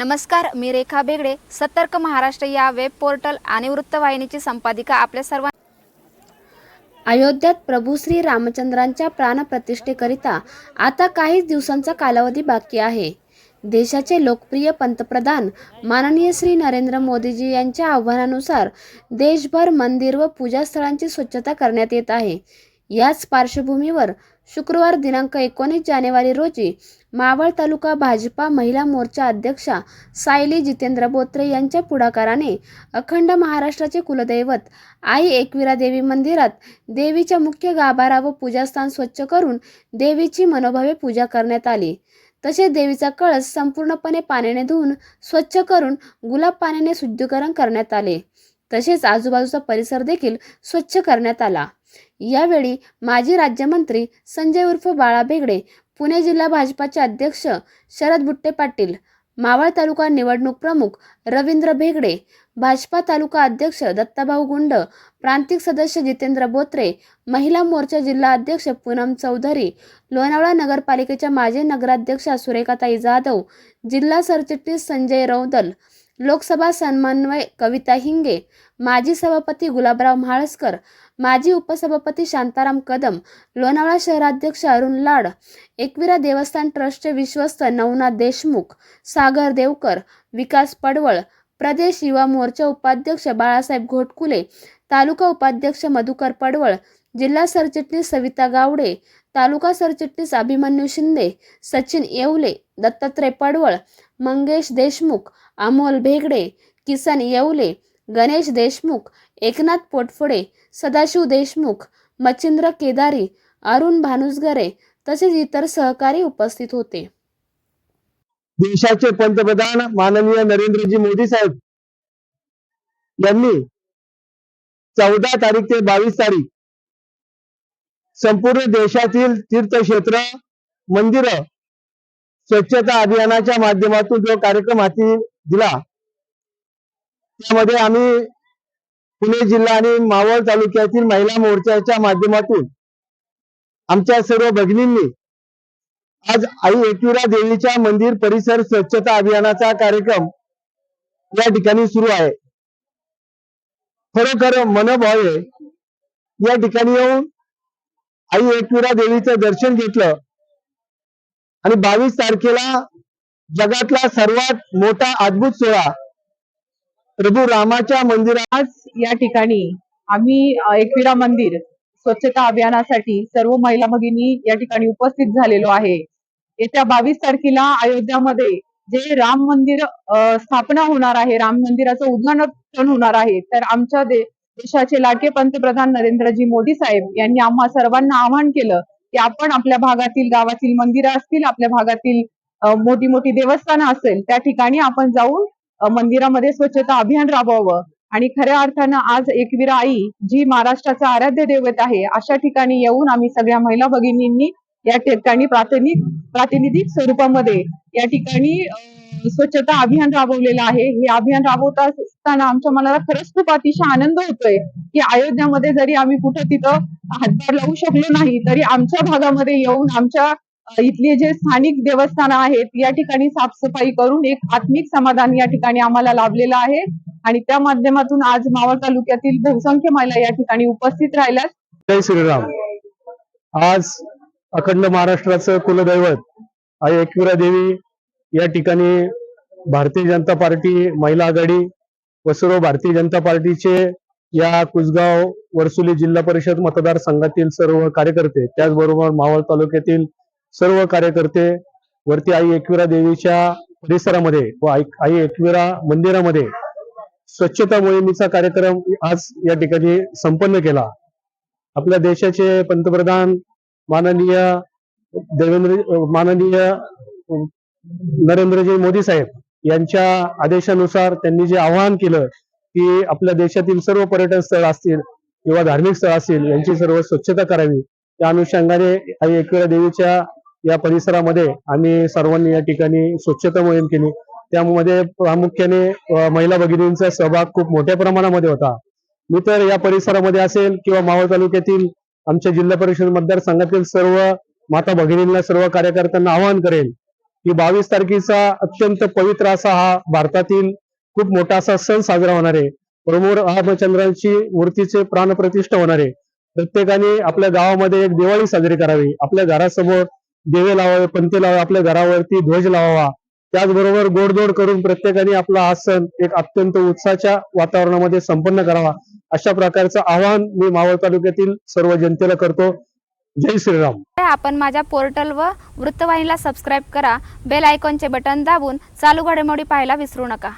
नमस्कार मी रेखा बेगडे. सतर्क महाराष्ट्र या वेब पोर्टल आणि वृत्तवाहिनीची संपादिका आपल्या सर्व अयोध्यात प्रभू श्री रामचंद्रांच्या प्राणप्रतिष्ठेकरिता आता काहीच दिवसांचा कालावधी बाकी आहे. देशाचे लोकप्रिय पंतप्रधान माननीय श्री नरेंद्र मोदीजी यांच्या आव्हानानुसार देशभर मंदिर व पूजास्थळांची स्वच्छता करण्यात येत आहे. याच पार्श्वभूमीवर शुक्रवार दिनांक एकोणीस जानेवारी रोजी मावळ तालुका भाजपा महिला मोर्चा अध्यक्षा सायली जितेंद्र बोत्रे यांच्या पुढाकाराने अखंड महाराष्ट्राचे कुलदैवत आई एकविरा देवी मंदिरात देवीच्या मुख्य गाभारा व पूजास्थान स्वच्छ करून देवीची मनोभावे पूजा करण्यात आली. तसेच देवीचा कळस संपूर्णपणे पाण्याने धुवून स्वच्छ करून गुलाब पाण्याने शुद्धीकरण करण्यात आले. तसेच आजूबाजूचा परिसर देखील स्वच्छ करण्यात आला. यावेळी माजी राज्यमंत्री संजय उर्फ बाळा बेगडे पुणे जिल्हा भाजपाचे अध्यक्ष शरद बुट्टे पाटील मावळ तालुका निवडणूक प्रमुख रवींद्र भेगडे भाजपा तालुका अध्यक्ष दत्ताभाऊ गुंड प्रांतिक सदस्य जितेंद्र बोत्रे महिला मोर्चा जिल्हा अध्यक्ष पूनम चौधरी लोणावळा नगरपालिकेच्या माजी नगराध्यक्षा सुरेखाताई जाधव जिल्हा सरचिटणीस संजय रौदल लोकसभा समन्वय कविता हिंगे माजी सभापती गुलाबराव म्हाळसकर माजी उपसभापती शांताराम कदम लोणावळा शहराध्यक्ष अरुण लाड एकविरा देवस्थान ट्रस्टचे विश्वस्त नवनाथ देशमुख सागर देवकर विकास पडवळ प्रदेश युवा मोर्चा उपाध्यक्ष बाळासाहेब घोटकुले तालुका उपाध्यक्ष मधुकर पडवळ जिल्हा सरचिटणीस सविता गावडे तालुका सरचिटणीस अभिमन्यू शिंदे सचिन येवले दत्तात्रय पडवळ मंगेश देशमुख अमोल भेगडे किसन येवले गणेश देशमुख एकनाथ पोटफोडे सदाशिव देशमुख मच्छिंद्र केदारी अरुण भानुसगरे तसेच इतर सहकारी उपस्थित होते. देशाचे पंतप्रधान माननीय नरेंद्रजी मोदी साहेब यांनी चौदा तारीख ते बावीस तारीख संपूर्ण देशातील तीर्थक्षेत्र मंदिर स्वच्छता अभियानाच्या माध्यमातून जो कार्यक्रम हाती दिला त्यामध्ये आम्ही पुणे जिल्हा आणि मावळ तालुक्यातील महिला मोर्चाच्या माध्यमातून आमच्या सर्व भगिनींनी आज आई एकविरा देवीच्या मंदिर परिसर स्वच्छता अभियानाचा कार्यक्रम या ठिकाणी सुरू आहे. खरोखर मनभावे या ठिकाणी येऊन आई एकविरा देवीचं दर्शन घेतलं. आणि बावीस तारखेला जगातला सर्वात मोठा अद्भुत सोहळा प्रभू रामाच्या मंदिरात. आज या ठिकाणी आम्ही एकविरा मंदिर स्वच्छता अभियानासाठी सर्व महिला भगिनी या ठिकाणी उपस्थित झालेलो आहे. येत्या बावीस तारखेला अयोध्यामध्ये जे राम मंदिर स्थापना होणार आहे राम मंदिराचं उद्घाटन होणार आहे तर आमच्या दे- देशाचे लाडके पंतप्रधान नरेंद्रजी मोदी साहेब यांनी आम्हा सर्वांना आवाहन केलं की आपण आपल्या भागातील गावातील मंदिरं असतील आपल्या भागातील मोठी मोठी देवस्थानं असेल त्या ठिकाणी आपण जाऊन मंदिरामध्ये स्वच्छता अभियान राबवावं. आणि खऱ्या अर्थानं आज एकवीरा आई जी महाराष्ट्राचं आराध्य दैवत आहे अशा ठिकाणी येऊन आम्ही सगळ्या महिला भगिनींनी या ठिकाणी प्रातिनिधिक प्रातिनिधिक स्वरूपामध्ये या ठिकाणी स्वच्छता अभियान राबवलेलं आहे. हे अभियान राबवत असताना आमच्या मनाला खरंच खूप अतिशय आनंद होतोय की अयोध्यामध्ये जरी आम्ही कुठं तिथं हातभार लावू शकलो नाही तरी आमच्या भागामध्ये येऊन आमच्या इथले जे स्थानिक देवस्थानं आहेत या ठिकाणी साफसफाई करून एक आत्मिक समाधान या ठिकाणी आम्हाला लाभलेलं आहे. आणि त्या माध्यमातून आज मावळ तालुक्यातील बहुसंख्य महिला या ठिकाणी उपस्थित राहिल्यात. जय श्रीराम. आज अखंड महाराष्ट्राचं कुलदैवत आई एकविरा देवी या ठिकाणी भारतीय जनता पार्टी महिला आघाडी व सर्व भारतीय जनता पार्टीचे या कुसगाव वरसुली जिल्हा परिषद मतदारसंघातील सर्व कार्यकर्ते त्याचबरोबर मावळ तालुक्यातील सर्व कार्यकर्ते वरती आई एकविरा देवीच्या परिसरामध्ये व आई- आई एकविरा मंदिरामध्ये स्वच्छता मोहिमेचा कार्यक्रम आज या ठिकाणी संपन्न केला. आपल्या देशाचे पंतप्रधान माननीय देवेंद्र माननीय नरेंद्रजी मोदी साहेब यांच्या आदेशानुसार त्यांनी जे आवाहन केलं की आपल्या देशातील सर्व पर्यटन स्थळ असतील किंवा धार्मिक स्थळ असतील यांची सर्व स्वच्छता करावी. त्या अनुषंगाने आई एकविरा देवीच्या या परिसरामध्ये आम्ही सर्वांनी या ठिकाणी स्वच्छता मोहीम केली. त्यामध्ये प्रामुख्याने महिला भगिनींचा सहभाग खूप मोठ्या प्रमाणामध्ये होता. मी तर या परिसरामध्ये असेल किंवा मावळ तालुक्यातील आमच्या जिल्हा परिषद मतदारसंघातील सर्व माता भगिनींना सर्व कार्यकर्त्यांना आवाहन करेल की बावीस तारखेचा अत्यंत पवित्र असा हा भारतातील खूप मोठा असा सण साजरा होणार आहे. प्रमोद रामचंद्रांची मूर्तीचे प्राणप्रतिष्ठा होणार आहे. प्रत्येकाने आपल्या गावामध्ये एक दिवाळी साजरी करावी. आपल्या घरासमोर दिवे लावावे पंते लावावे आपल्या घरावरती ध्वज लावावा. त्याचबरोबर गोडधोड करून प्रत्येकाने आपला हा सण एक अत्यंत उत्साहाच्या वातावरणामध्ये संपन्न करावा. अशा प्रकारचं आवाहन मी मावळ तालुक्यातील सर्व जनतेला करतो. जय श्रीराम. आपण माझ्या पोर्टल व वृत्तवाहिनीला सबस्क्राईब करा बेल आयकॉनचे बटन दाबून चालू घडामोडी पाहायला विसरू नका.